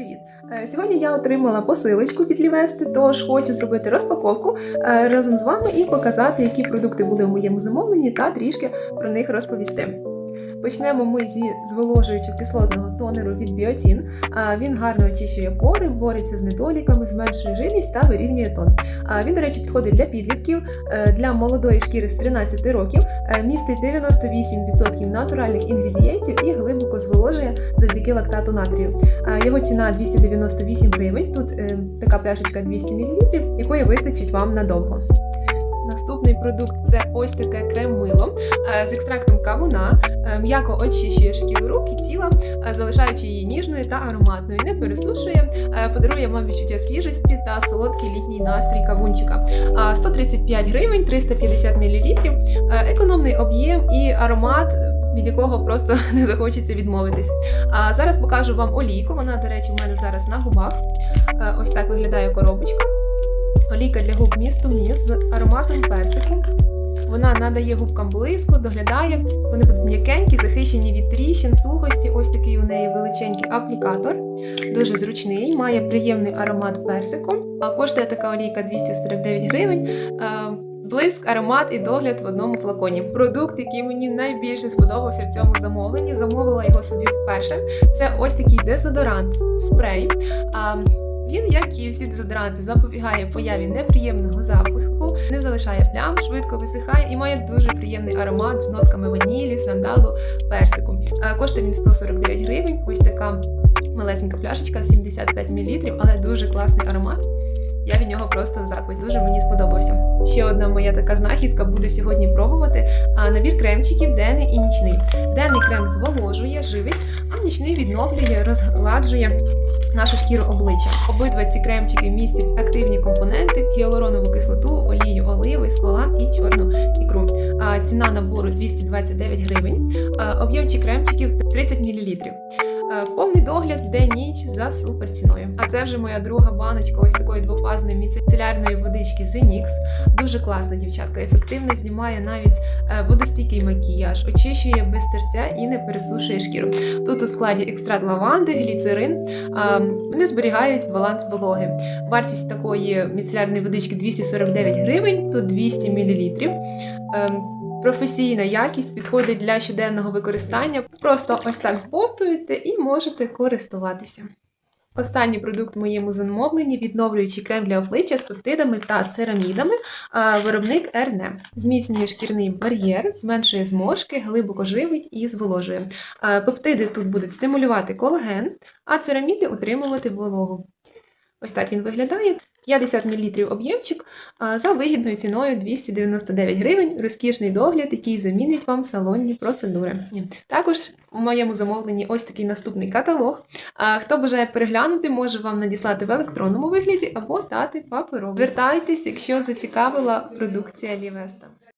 Привіт! Е, Сьогодні я отримала посилочку від Лівести, тож хочу зробити розпаковку е, разом з вами і показати, які продукти були в моєму замовленні, та трішки про них розповісти. Почнемо ми зі зволожуючого кислотного тонеру від Біотін. Він гарно очищує пори, бореться з недоліками, зменшує жирність та вирівнює тон. А, Він, до речі, підходить для підлітків, е, для молодої шкіри з 13 років, е, містить 98% натуральних інгредієнтів і глибоко зволожує завдяки лактату натрію. Його ціна 298 гривень. Тут е, така пляшечка 200 мл, якої вистачить вам надовго. Наступний продукт це ось таке крем-мило е, з екстрактом кавуна, е, м'яко очищує шкіру рук і тіла, е, залишаючи її ніжною та ароматною. Не пересушує, подарує вам відчуття свіжості та солодкий літній настрій кавунчика. 135 гривень, 350 мл, економний об'єм і аромат. Від якого просто не захочеться відмовитись. А зараз покажу вам олійку. Вона, до речі, в мене зараз на губах. Ось так виглядає коробочка. Олійка для губ місту міс з ароматом персику. Вона надає губкам блиску, доглядає. Вони будуть м'якенькі, захищені від тріщин, сухості. Ось такий у неї величенький аплікатор. Дуже зручний, має приємний аромат персику. Коштує така олійка 249 гривень. Е, Блиск, аромат і догляд в одному флаконі. Продукт, який мені найбільше сподобався в цьому замовленні, замовила його собі вперше. Це ось такий дезодорант спрей. Він, як і всі дезодоранти, запобігає появі неприємного запаху, не залишає плям, швидко висихає і має дуже приємний аромат з нотками ванілі, сандалу, персику. Е, Коштує він 149 гривень. Ось така малесенька пляшечка, 75 мл, але дуже класний аромат. Я від нього просто в захваті. Дуже мені сподобався. Ще одна моя така знахідка буде сьогодні пробувати. Набір кремчиків денний і нічний. Денний крем зволожує, живить, а нічний відновлює, розгладжує нашу шкіру обличчя. Обидва ці кремчики містять активні компоненти: гіалуронову кислоту, олію оливи, склолан і чорну ікру. Ціна набору 229 гривень. Об'ємчик кремчиків 30 мл. Е, Повний догляд день-ніч за супер ціною. А це вже моя друга баночка ось такої двофазної міцелярної водички Zenix. Дуже класна дівчатка, ефективно знімає навіть е, водостійкий макіяж, очищує без терця і не пересушує шкіру. Тут у складі екстракт лаванди, гліцерин. Вони зберігають баланс вологи. Вартість такої міцелярної водички 249 гривень, тут 200 мл. Професійна якість підходить для щоденного використання. Просто ось так збовтуєте і можете користуватися. Останній продукт в моєму замовленні відновлюючий крем для обличчя з пептидами та церамідами. Виробник Ерне зміцнює шкірний бар'єр, зменшує зморшки, глибоко живить і зволожує. Пептиди тут будуть стимулювати колаген, а цераміди утримувати вологу. Ось так він виглядає. 50 мл об'ємчик за вигідною ціною 299 гривень. Розкішний догляд, який замінить вам салонні процедури. Також у моєму замовленні ось такий наступний каталог. Хто бажає переглянути, може вам надіслати в електронному вигляді або дати паперово. Звертайтесь, якщо зацікавила продукція Лівеста.